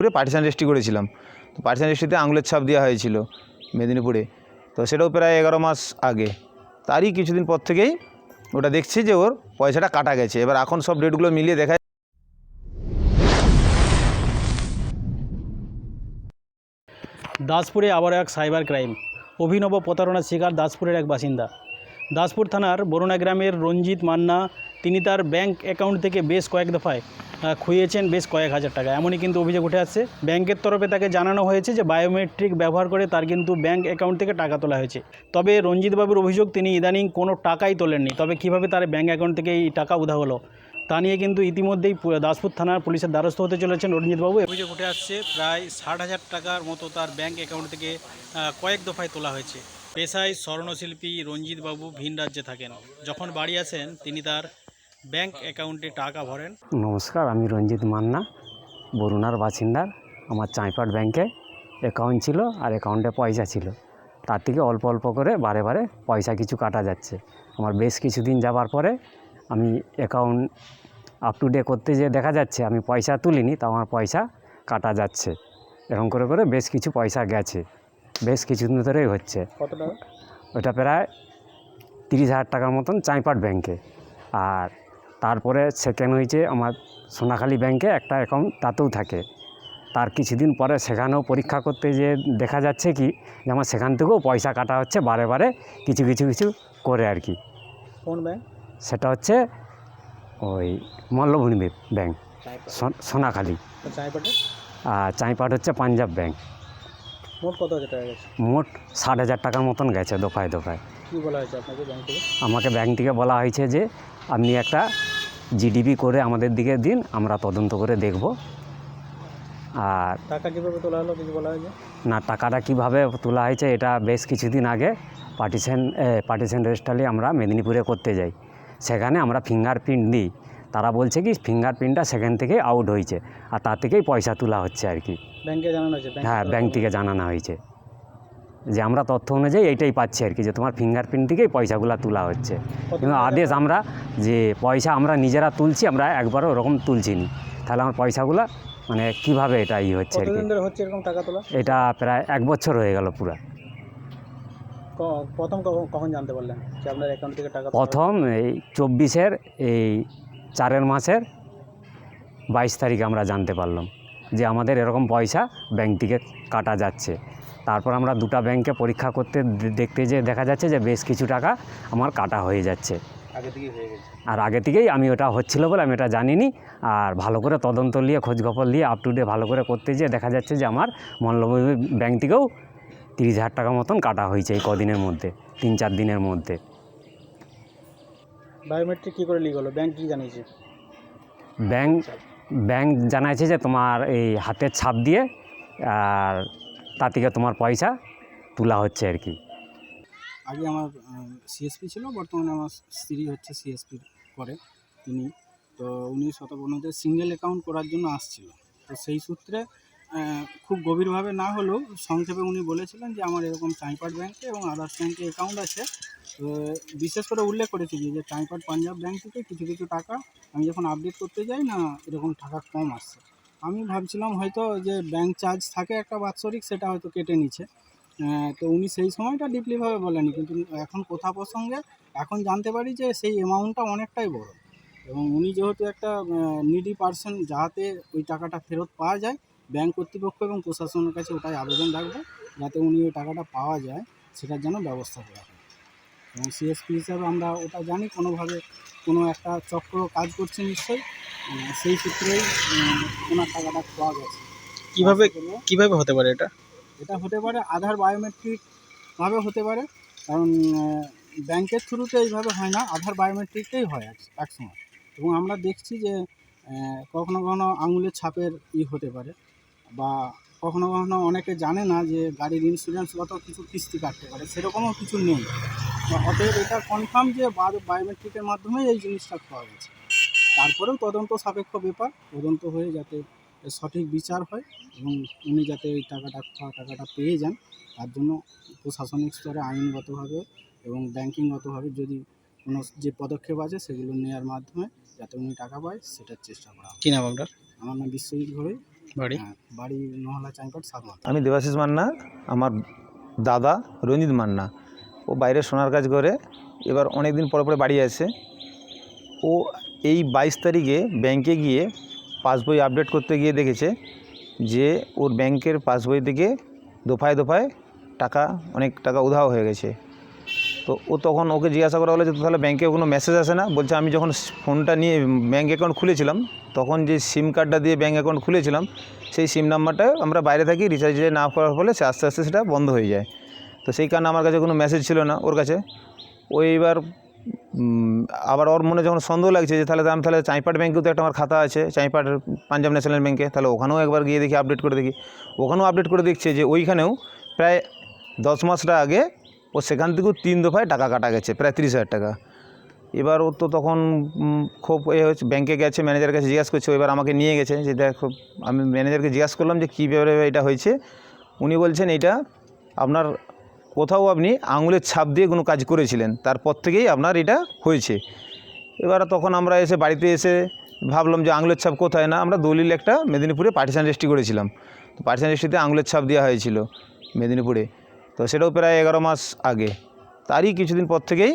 করে partition registry করেছিলাম। তো পার্টিশান রেজিস্ট্রিতে আঙুলের ছাপ দেওয়া হয়েছিল মেদিনীপুরে। তো সেটাও প্রায় এগারো মাস আগে। তারই কিছুদিন পর থেকেই ওটা দেখছি যে ওর পয়সাটা কাটা গেছে। এবার এখন সব ডেটগুলো মিলিয়ে দেখা দাসপুরে আবার এক সাইবার ক্রাইম অভিনব প্রতারণার শিকার দাসপুরের এক বাসিন্দা। দাসপুর থানার বরুণা গ্রামের রঞ্জিত মান্না তিনি তার ব্যাংক অ্যাকাউন্ট থেকে বেশ কয়েক দফায় আহ, খুইয়েছেন বেশ কয়েক হাজার টাকা। এমনই কিন্তু অভিযোগ উঠে আসছে। ব্যাংকের তরফে তাকে জানানো হয়েছে যে বায়োমেট্রিক ব্যবহার করে তার কিন্তু ব্যাংক অ্যাকাউন্ট থেকে টাকা তোলা হয়েছে। তবে রঞ্জিতবাবুর অভিযোগ তিনি ইদানিং কোনো টাকাই তোলেননি। তবে কীভাবে তার ব্যাংক অ্যাকাউন্ট থেকে এই টাকা উধা হলো তা নিয়ে কিন্তু ইতিমধ্যেই দাসপুর থানার পুলিশের দ্বারস্থ হতে চলেছেন রঞ্জিতবাবু অভিযোগ উঠে আসছে প্রায় ষাট হাজার টাকার মতো তার ব্যাংক অ্যাকাউন্ট থেকে কয়েক দফায় তোলা হয়েছে। পেশায় স্বর্ণশিল্পী রঞ্জিতবাবু ভিন রাজ্যে থাকেন। যখন বাড়ি আসেন তিনি তার ব্যাংক অ্যাকাউন্টে টাকা ভরেন। নমস্কার আমি রঞ্জিত মান্না বরুণার বাসিন্দার। আমার চাঁইপাট ব্যাংকে অ্যাকাউন্ট ছিল আর অ্যাকাউন্টে পয়সা ছিল। তার থেকে অল্প অল্প করে বারে বারে পয়সা কিছু কাটা যাচ্ছে। আমার বেশ কিছুদিন যাবার পরে আমি অ্যাকাউন্ট আপ টু ডে করতে যে দেখা যাচ্ছে আমি পয়সা তুলিনি তা আমার পয়সা কাটা যাচ্ছে। এরকম করে করে বেশ কিছু পয়সা গেছে। বেশ কিছুদিন ধরেই হচ্ছে। কত টাকা? ওটা প্রায় তিরিশ হাজার টাকার মতন চাঁইপাট ব্যাংকে। আর তারপরে সেকেন্ড হয়েছে আমার সোনাখালী ব্যাংকে একটা অ্যাকাউন্ট তাতেও থাকে। তার কিছুদিন পরে সেখানেও পরীক্ষা করতে যে দেখা যাচ্ছে কি যে আমার সেখান থেকেও পয়সা কাটা হচ্ছে বারে বারে কিছু কিছু কিছু করে আর কি। কোন ব্যাংক সেটা হচ্ছে ওই মল্লভূমি ব্যাংক সোনাখালী। আর চাঁইপাট হচ্ছে পাঞ্জাব ব্যাংক মোট কত হাজার টাকা গেছে? মোট ষাট হাজার টাকার মতন গেছে দফায় দফায়। কী বলা হয়েছে আপনাকে ব্যাংক থেকে? আমাকে ব্যাংক থেকে বলা হয়েছে যে আপনি একটা জিডিপি করে আমাদের দিকে দিন আমরা তদন্ত করে দেখব। আর টাকা কীভাবে তোলা হলো কিছু বলা হয়েছে? না টাকাটা কীভাবে তোলা হয়েছে এটা বেশ কিছুদিন আগে পার্টিশন পার্টিশন রেজিস্ট্রালি আমরা মেদিনীপুরে করতে যাই। সেখানে আমরা ফিঙ্গারপ্রিন্ট দিই। তারা বলছে কি ফিঙ্গারপ্রিন্টটা সেখান থেকে আউট হয়েছে। আর তার থেকেই পয়সা তোলা হচ্ছে আর কি। ব্যাংকে জানানো হয়েছে? হ্যাঁ ব্যাংক থেকে জানানো হয়েছে। যে আমরা তথ্য অনুযায়ী এইটাই পাচ্ছি আর কি যে তোমার ফিঙ্গারপ্রিন্ট থেকেই পয়সাগুলো তোলা হচ্ছে। কিন্তু আদেশ আমরা যে পয়সা আমরা নিজেরা তুলছি আমরা একবারও ওরকম তুলছি নি তাহলে আমার পয়সাগুলো মানে কীভাবে এটা ই হচ্ছে আর কি? হচ্ছে এরকম টাকা তোলা? এটা প্রায় এক বছর হয়ে গেল পুরো। প্রথম কখন জানতে পারলেন যে আপনার অ্যাকাউন্ট থেকে টাকা প্রথম এই চব্বিশের এই চারের মাসের বাইশ তারিখ আমরা জানতে পারলাম যে আমাদের এরকম পয়সা ব্যাংক থেকে কাটা যাচ্ছে। তারপর আমরা দুটা ব্যাংকে পরীক্ষা করতে দেখতে যে দেখা যাচ্ছে যে বেশ কিছু টাকা আমার কাটা হয়ে যাচ্ছে। আর আগে থেকেই আমি ওটা হচ্ছিল বলে আমি এটা জানিনি। আর ভালো করে তদন্ত নিয়ে খোঁজখবর নিয়ে আপ টু ডে ভালো করে করতে যেয়ে দেখা যাচ্ছে যে আমার মল্লভূমি ব্যাংক থেকেও তিরিশ হাজার টাকা মতন কাটা হয়েছে এই কদিনের মধ্যে তিন চার দিনের মধ্যে। বায়োমেট্রিক কী করে লিক হলো? ব্যাংক কী জানিয়েছে? ব্যাংক ব্যাংক জানাইছে যে তোমার এই হাতের ছাপ দিয়ে আর তা থেকে তোমার পয়সা তোলা হচ্ছে আর কি। আগে আমার সিএসপি ছিল, বর্তমানে আমার স্ত্রী হচ্ছে সিএসপি করে, তিনি। তো উনি শতপূর্ণতে সিঙ্গেল অ্যাকাউন্ট করার জন্য আসছিল। তো সেই সূত্রে খুব গভীরভাবে না হলেও সংক্ষেপে উনি বলেছিলেন যে আমার এরকম চাইপাট ব্যাংকে এবং আদার্স ব্যাংকে অ্যাকাউন্ট আছে। বিশেষ করে উল্লেখ করেছি যে চাইপাট পাঞ্জাব ব্যাংক থেকে কিছু কিছু টাকা আমি যখন আপডেট করতে যাই না, এরকম টাকা কম আসছে। আমি ভাবছিলাম হয়তো যে ব্যাংক চার্জ থাকে একটা বাৎসরিক, সেটা হয়তো কেটে নিচ্ছে। তো উনি সেই সময়টা ডিপলিভাবে বলেনি কিন্তু এখন কথা প্রসঙ্গে এখন জানতে পারি যে সেই অ্যামাউন্টটা অনেকটাই বড়। এবং উনি যেহেতু একটা নিডি পার্সন যাতে ওই টাকাটা ফেরত পাওয়া যায় ব্যাংক কর্তৃপক্ষ এবং প্রশাসনের কাছে ওটাই আবেদন রাখব, যাতে উনি ওই টাকাটা পাওয়া যায়, সেটার জন্য ব্যবস্থা করা হয়। এবং সিএসপি হিসাবে আমরা ওটা জানি কোনোভাবে কোনো একটা চক্র কাজ করছে নিশ্চয়ই সেই সূত্রেই ওনার টাকাটা পাওয়া গেছে। কীভাবে কীভাবে হতে পারে এটা? এটা হতে পারে আধার বায়োমেট্রিকভাবে হতে পারে কারণ ব্যাংকের থ্রুতে এইভাবে হয় না আধার বায়োমেট্রিকটাই হয় এক- সময়। এবং আমরা দেখছি যে কখনো কখনো আঙুলের ছাপের ই হতে পারে বা কখনো কখনো অনেকে জানে না যে গাড়ির ইন্স্যুরেন্সগত কিছু কিস্তি কাটতে পারে সেরকমও কিছু নেই। অতএব এটা কনফার্ম যে বায়োমেট্রিকের মাধ্যমে এই জিনিসটা পাওয়া গেছে। তারপরেও তদন্ত সাপেক্ষ ব্যাপার তদন্ত হয়ে যাতে সঠিক বিচার হয় এবং উনি যাতে এই টাকাটা পাওয়া টাকাটা পেয়ে যান তার জন্য প্রশাসনিক স্তরে আইনগতভাবে এবং ব্যাংকিংগতভাবে যদি কোনো যে পদক্ষেপ আছে সেগুলো নেওয়ার মাধ্যমে যাতে উনি টাকা পায় সেটার চেষ্টা করা হবে। কী নাম আপনার? আমার নাম বিশ্বজিৎ ঘরে বাড়ি? হ্যাঁ, বাড়ি নহলা চাইপাট সাতমান আমি দেবাশিস মান্না আমার দাদা রঞ্জিত মান্না। ও বাইরে সোনার কাজ করে এবার অনেক দিন পরে পরে বাড়ি আসে। ও এই বাইশ তারিখে ব্যাংকে গিয়ে পাসবই আপডেট করতে গিয়ে দেখেছে যে ওর ব্যাংকের পাসবই থেকে দফায় দফায় টাকা, অনেক টাকা উধাও হয়ে গেছে। তো ও তখন ওকে জিজ্ঞাসা করা হলো যে তাহলে ব্যাংকে কোনো মেসেজ আসে না? বলছে, আমি যখন ফোনটা নিয়ে ব্যাঙ্ক অ্যাকাউন্ট খুলেছিলাম, তখন যে সিম কার্ডটা দিয়ে ব্যাঙ্ক অ্যাকাউন্ট খুলেছিলাম, সেই সিম নাম্বারটা আমরা বাইরে থাকি রিচার্জ না করার ফলে সে আস্তে আস্তে সেটা বন্ধ হয়ে যায়। তো সেই কারণে আমার কাছে কোনো মেসেজ ছিল না ওর কাছে। ও এইবার আবার ওর মনে যখন সন্দেহ লাগছে যে তাহলে আমি তাহলে চাইপাট ব্যাঙ্কেও তো একটা আমার খাতা আছে, চাইপাট পাঞ্জাব ন্যাশনাল ব্যাঙ্কে তাহলে ওখানেও একবার গিয়ে দেখি আপডেট করে দেখি। ওখানেও আপডেট করে দেখছে যে ওইখানেও প্রায় দশ মাসটা আগে ও সেখান থেকেও তিন দফায় টাকা কাটা গেছে, প্রায় তিরিশ হাজার টাকা। এবার ও তো তখন খুব এ হচ্ছে ব্যাংকে গেছে ম্যানেজারের কাছে জিজ্ঞাসা করছে এবার আমাকে নিয়ে গেছে যে দেখো, আমি ম্যানেজারকে জিজ্ঞাসা করলাম যে কী ব্যাপারে এটা হয়েছে। উনি বলছেন এটা আপনার কোথাও আপনি আঙুলের ছাপ দিয়ে কোনো কাজ করেছিলেন, তারপর থেকেই আপনার এটা হয়েছে। এবার তখন আমরা এসে বাড়িতে এসে ভাবলাম যে আঙুলের ছাপ কোথায় না, আমরা দলিল একটা মেদিনীপুরে পার্টিশন রেজিস্ট্রি করেছিলাম। তো পার্টিশন রেজিস্ট্রিতে আঙুলের ছাপ দেওয়া হয়েছিল মেদিনীপুরে। তো সেটাও প্রায় এগারো মাস আগে। তারই কিছুদিন পর থেকেই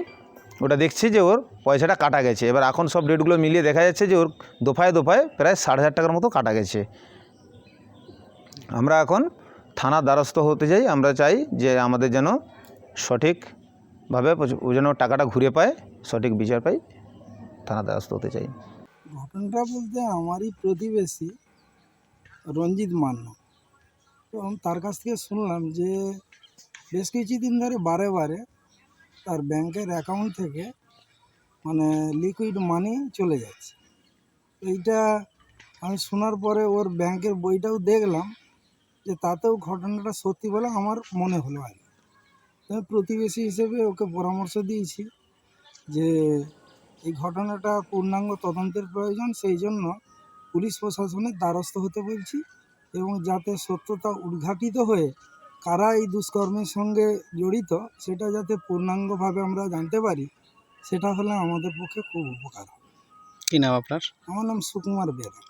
ওটা দেখছি যে ওর পয়সাটা কাটা গেছে। এবার এখন সব ডেটগুলো মিলিয়ে দেখা যাচ্ছে যে ওর দোফায় দোফায় প্রায় ষাট হাজার টাকার মতো কাটা গেছে। আমরা এখন থানার দ্বারস্থ হতে চাই, আমরা চাই যে আমাদের যেন সঠিকভাবে যেন টাকাটা ঘুরে পায়, সঠিক বিচার পাই থানার দ্বারস্থ হতে চাই। ঘটনাটা বলতে আমারই প্রতিবেশী রঞ্জিত মান্না। এবং তার কাছ থেকে শুনলাম যে বেশ কিছুদিন ধরে বারে বারে তার ব্যাংকের অ্যাকাউন্ট থেকে মানে লিকুইড মানি চলে যাচ্ছে। এইটা আমি শোনার পরে ওর ব্যাংকের বইটাও দেখলাম। যে তাতেও ঘটনাটা সত্যি বলে আমার মনে হলো আর আমি প্রতিবেশী হিসেবে ওকে পরামর্শ দিয়েছি যে এই ঘটনাটা পূর্ণাঙ্গ তদন্তের প্রয়োজন সেই জন্য পুলিশ প্রশাসনের দ্বারস্থ হতে বলছি এবং যাতে সত্যতা উদ্ঘাটিত হয়ে কারা এই দুষ্কর্মের সঙ্গে জড়িত সেটা যাতে পূর্ণাঙ্গভাবে আমরা জানতে পারি সেটা হলে আমাদের পক্ষে খুব উপকার কি নাম আপনার? আমার নাম সুকুমার বেরা